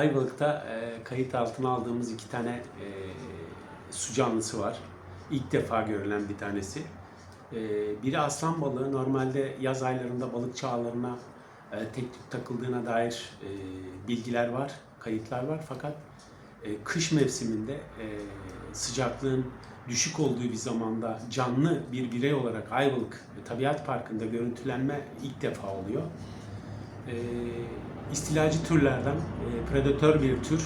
Ayvalık'ta e, kayıt altına aldığımız iki tane e, su canlısı var. İlk defa görülen bir tanesi. E, biri aslan balığı. Normalde yaz aylarında balıkçı ağlarına e, tek tük takıldığına dair e, bilgiler var, kayıtlar var. Fakat e, kış mevsiminde e, sıcaklığın düşük olduğu bir zamanda canlı bir birey olarak Ayvalık Tabiat Parkı'nda görüntülenme ilk defa oluyor. E, istilacı türlerden e, predatör bir tür. E,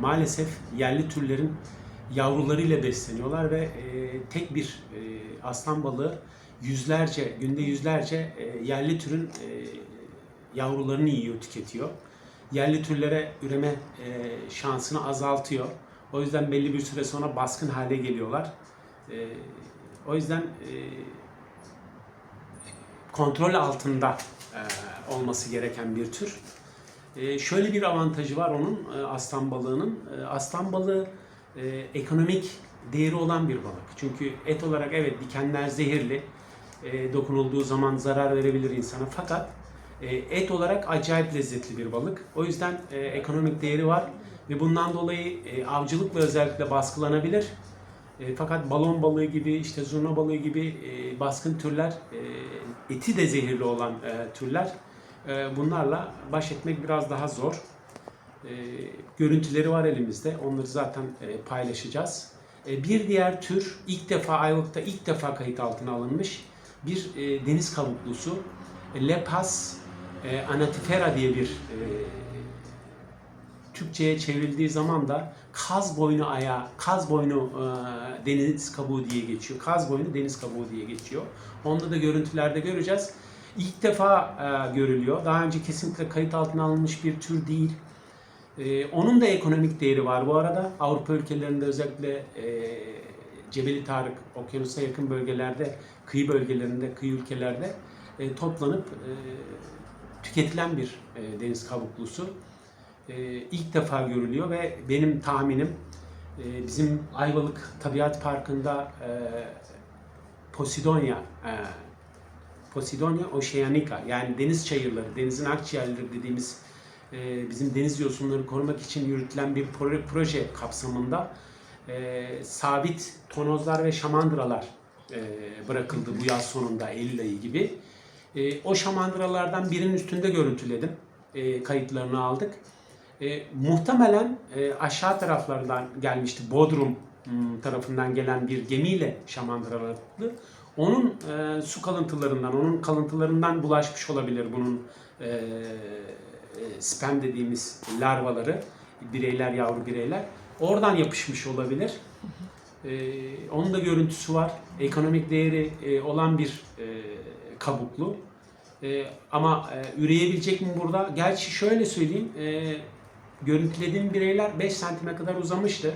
maalesef yerli türlerin yavrularıyla besleniyorlar ve e, tek bir e, aslan balığı yüzlerce, günde yüzlerce e, yerli türün e, yavrularını yiyor, tüketiyor. Yerli türlere üreme e, şansını azaltıyor. O yüzden belli bir süre sonra baskın hale geliyorlar. E, o yüzden e, kontrol altında olması gereken bir tür. E, şöyle bir avantajı var onun e, aslan balığının. E, aslan balığı e, ekonomik değeri olan bir balık. Çünkü et olarak evet dikenler zehirli. E, dokunulduğu zaman zarar verebilir insana. Fakat e, et olarak acayip lezzetli bir balık. O yüzden e, ekonomik değeri var ve bundan dolayı e, avcılıkla özellikle baskılanabilir. E, fakat balon balığı gibi, işte zurna balığı gibi e, baskın türler, e, eti de zehirli olan e, türler, e, bunlarla baş etmek biraz daha zor. E, görüntüleri var elimizde, onları zaten e, paylaşacağız. E, bir diğer tür, ilk defa Ayvalık'ta ilk defa kayıt altına alınmış bir e, deniz kabuklusu. E, Lepas e, anatifera diye bir e, Türkçe'ye çevrildiği zaman da kaz boynu ayağı, kaz boynu e, deniz kabuğu diye geçiyor. Kaz boynu deniz kabuğu diye geçiyor. Onda da görüntülerde göreceğiz. İlk defa e, görülüyor. Daha önce kesinlikle kayıt altına alınmış bir tür değil. E, onun da ekonomik değeri var bu arada. Avrupa ülkelerinde özellikle e, Cebeli Tarık, okyanusa yakın bölgelerde, kıyı bölgelerinde, kıyı ülkelerde e, toplanıp e, tüketilen bir e, deniz kabuklusu. E, ilk defa görülüyor ve benim tahminim e, bizim Ayvalık Tabiat Parkı'nda e, Posidonia e, Posidonia oceanica yani deniz çayırları, denizin akciğerleri dediğimiz e, bizim deniz yosunlarını korumak için yürütülen bir proje kapsamında e, sabit tonozlar ve şamandıralar e, bırakıldı bu yaz sonunda Eylül ayı gibi. E, o şamandıralardan birinin üstünde görüntüledim. E, kayıtlarını aldık. E, muhtemelen e, aşağı taraflardan gelmişti. Bodrum hmm, tarafından gelen bir gemiyle şamandıralı. Onun e, su kalıntılarından, onun kalıntılarından bulaşmış olabilir bunun e, e, sperm dediğimiz larvaları, bireyler, yavru bireyler. Oradan yapışmış olabilir. E, onun da görüntüsü var. Ekonomik değeri e, olan bir e, kabuklu. E, ama e, üreyebilecek mi burada? Gerçi şöyle söyleyeyim. E, görüntülediğim bireyler 5 santime kadar uzamıştı.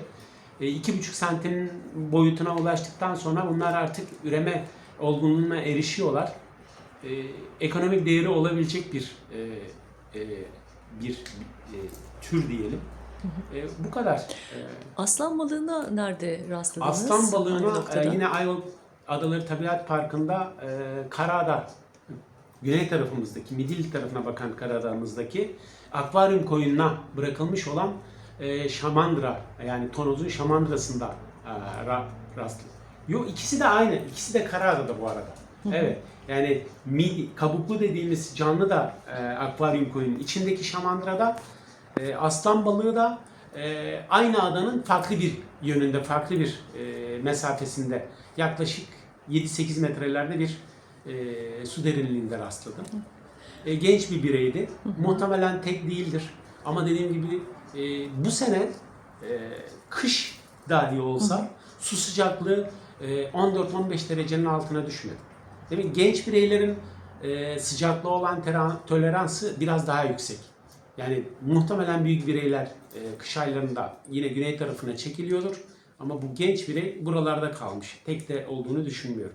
E, 2,5 santim boyutuna ulaştıktan sonra bunlar artık üreme olgunluğuna erişiyorlar. E, ekonomik değeri olabilecek bir e, e, bir e, tür diyelim. E, bu kadar. E, Aslan balığına nerede rastladınız? Aslan balığına e, yine Ayvalık Adaları Tabiat Parkı'nda e, Karada güney tarafımızdaki, Midilli tarafına bakan Karadağ'ımızdaki akvaryum koyununa bırakılmış olan e, şamandıra yani tonozun şamandırasında e, ra, rastlıyor. Yok ikisi de aynı. İkisi de Karadağ'da bu arada. Evet. Yani mid, kabuklu dediğimiz canlı da e, akvaryum koyunun içindeki şamandırada e, aslan balığı da e, aynı adanın farklı bir yönünde, farklı bir e, mesafesinde yaklaşık 7-8 metrelerde bir e, su derinliğinde rastladım. E, genç bir bireydi. Muhtemelen tek değildir. Ama dediğim gibi e, bu sene e, kış dahi olsa su sıcaklığı e, 14-15 derecenin altına düşmedi. Demek genç bireylerin e, sıcaklığa olan toleransı biraz daha yüksek. Yani muhtemelen büyük bireyler e, kış aylarında yine güney tarafına çekiliyordur. Ama bu genç birey buralarda kalmış. Tek de olduğunu düşünmüyorum.